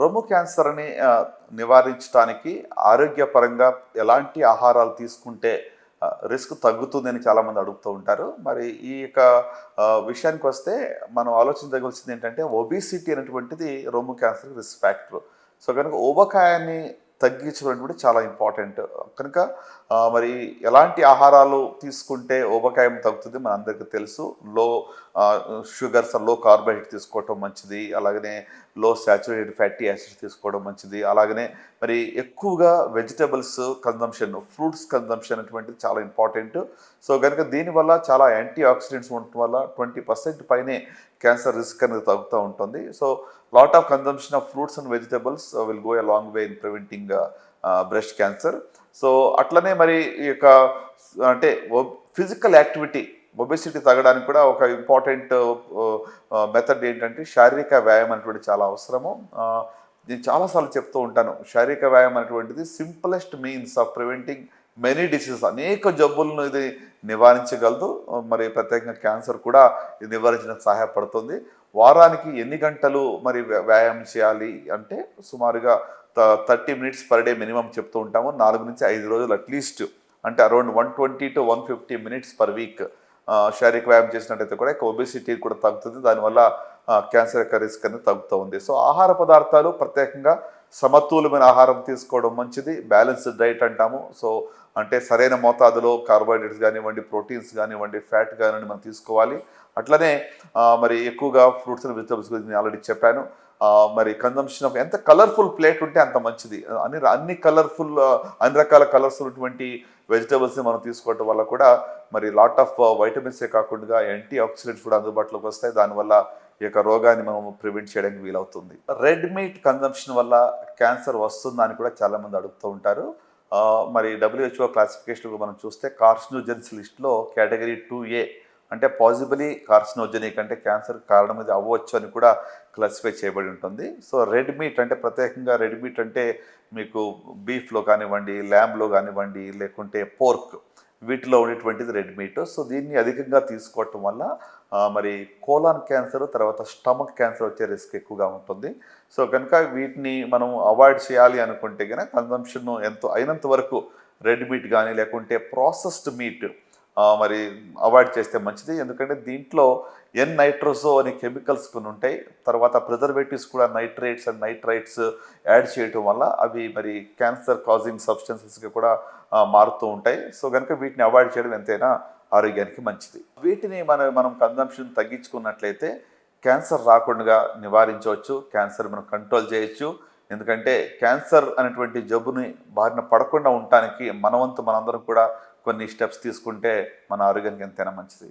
రొమ్ము క్యాన్సర్ని నివారించడానికి ఆరోగ్యపరంగా ఎలాంటి ఆహారాలు తీసుకుంటే రిస్క్ తగ్గుతుందని చాలామంది అడుగుతూ ఉంటారు. మరి ఈ యొక్క విషయానికి వస్తే మనం ఆలోచించగలిసింది ఏంటంటే ఒబిసిటీ అనేటువంటిది రొమ్ము క్యాన్సర్ రిస్క్ ఫ్యాక్టర్. సో కనుక ఊబకాయాన్ని తగ్గించడం కూడా చాలా ఇంపార్టెంట్. కనుక మరి ఎలాంటి ఆహారాలు తీసుకుంటే ఊబకాయం తగ్గుతుంది మన అందరికీ తెలుసు. లో షుగర్స్లో కార్బోహైడ్రేట్ తీసుకోవటం మంచిది. అలాగనే లో సాచురేటెడ్ ఫ్యాటీ యాసిడ్స్ తీసుకోవడం మంచిది. అలాగనే మరి ఎక్కువగా వెజిటబుల్స్ కన్జంప్షన్ ఫ్రూట్స్ కన్జంప్షన్ అటువంటిది చాలా ఇంపార్టెంట్ సో కనుక దీనివల్ల చాలా యాంటీ ఆక్సిడెంట్స్ ఉండటం వల్ల ట్వంటీ పర్సెంట్ పైనే క్యాన్సర్ రిస్క్ అనేది తగ్గుతూ ఉంటుంది. So lot of consumption of fruits and vegetables will go a long way in preventing breast cancer so అట్లనే మరి ఈ యొక్క అంటే ఫిజికల్ యాక్టివిటీ ఒబెసిటీ తగ్గడానికి కూడా ఒక ఇంపార్టెంట్ మెథడ్ ఏంటంటే శారీరక వ్యాయామం అనేటువంటి చాలా అవసరము. నేను చాలాసార్లు చెప్తూ ఉంటాను శారీరక వ్యాయామం అనేటువంటిది simplest means of preventing many diseases. అనేక జబ్బులను ఇది నివారించగలదు మరి ప్రత్యేకంగా క్యాన్సర్ కూడా ఇది నివారించడానికి సహాయపడుతుంది. వారానికి ఎన్ని గంటలు మరి వ్యాయామం చేయాలి అంటే సుమారుగా thirty minutes per day minimum చెప్తూ ఉంటాము. నాలుగు నుంచి ఐదు రోజులు అట్లీస్ట్ అంటే around one twenty to one fifty minutes per week. శారీరక వ్యాయామం చేసినట్టయితే కూడా ఒబిసిటీ కూడా తగ్గుతుంది. దానివల్ల క్యాన్సర్ యొక్క రిస్క్ అనేది తగ్గుతూ ఉంది. సో ఆహార పదార్థాలు ప్రత్యేకంగా సమతుల్యమైన ఆహారం తీసుకోవడం మంచిది. బ్యాలెన్స్డ్ డైట్ అంటాము. సో అంటే సరైన మోతాదులో కార్బోహైడ్రేట్స్ కానివ్వండి ప్రోటీన్స్ కానివ్వండి ఫ్యాట్ కానివ్వండి మనం తీసుకోవాలి. అట్లనే మరి ఎక్కువగా ఫ్రూట్స్ అండ్ వెజిటబుల్స్ గురించి నేను ఆల్రెడీ చెప్పాను. మరి కన్జంప్షన్ ఆఫ్ ఎంత కలర్ఫుల్ ప్లేట్ ఉంటే అంత మంచిది. అన్ని అన్ని కలర్ఫుల్ అన్ని రకాల కలర్స్ ఉన్నటువంటి వెజిటబుల్స్ని మనం తీసుకోవటం వల్ల కూడా మరి లాట్ ఆఫ్ వైటమిన్సే కాకుండా యాంటీ ఆక్సిడెంట్స్ కూడా అందుబాటులోకి వస్తాయి. దానివల్ల ఈ యొక్క రోగాన్ని మనం ప్రివెంట్ చేయడానికి వీలవుతుంది. రెడ్ మీట్ కన్జంప్షన్ వల్ల క్యాన్సర్ వస్తుందా అని కూడా చాలామంది అడుగుతూ ఉంటారు. మరి డబ్ల్యూహెచ్ఓ క్లాసిఫికేషన్ మనం చూస్తే కార్సినోజెన్స్ లిస్ట్లో కేటగిరీ టూ ఏ అంటే పాజిబులీ కార్సినోజెనిక్ అంటే క్యాన్సర్ కారణం ఇది అవ్వచ్చు అని కూడా క్లాసిఫై చేయబడి ఉంటుంది. సో రెడ్ మీట్ అంటే ప్రత్యేకంగా రెడ్ మీట్ అంటే మీకు బీఫ్లో కానివ్వండి ల్యాంబ్లో కానివ్వండి లేకుంటే పోర్క్ వీటిలో ఉండేటువంటిది రెడ్ మీట్. సో దీన్ని అధికంగా తీసుకోవటం వల్ల మరి కోలాన్ క్యాన్సర్ తర్వాత స్టమక్ క్యాన్సర్ వచ్చే రిస్క్ ఎక్కువగా ఉంటుంది. సో కనుక వీటిని మనం అవాయిడ్ చేయాలి అనుకుంటే కనుక కన్జంప్షన్ ఎంతో అయినంత వరకు రెడ్ మీట్ కానీ లేకుంటే ప్రాసెస్డ్ మీట్ మరి అవాయిడ్ చేస్తే మంచిది. ఎందుకంటే దీంట్లో ఎన్ నైట్రోజో అనే కెమికల్స్ కొన్ని ఉంటాయి. తర్వాత ప్రిజర్వేటివ్స్ కూడా నైట్రేట్స్ అండ్ నైట్రైట్స్ యాడ్ చేయటం వల్ల అవి మరి క్యాన్సర్ కాజింగ్ సబ్స్టెన్సెస్గా కూడా మారుతూ ఉంటాయి. సో కనుక వీటిని అవాయిడ్ చేయడం ఎంతైనా ఆరోగ్యానికి మంచిది. వీటిని మనం మనం కన్జంప్షన్ తగ్గించుకున్నట్లయితే క్యాన్సర్ రాకుండా నివారించవచ్చు. క్యాన్సర్ మనం కంట్రోల్ చేయొచ్చు. ఎందుకంటే క్యాన్సర్ అనేటువంటి జబ్బుని బారిన పడకుండా ఉండటానికి మనవంతు మనందరం కూడా కొన్ని స్టెప్స్ తీసుకుంటే మన ఆరోగ్యానికి ఎంతైనా మంచిది.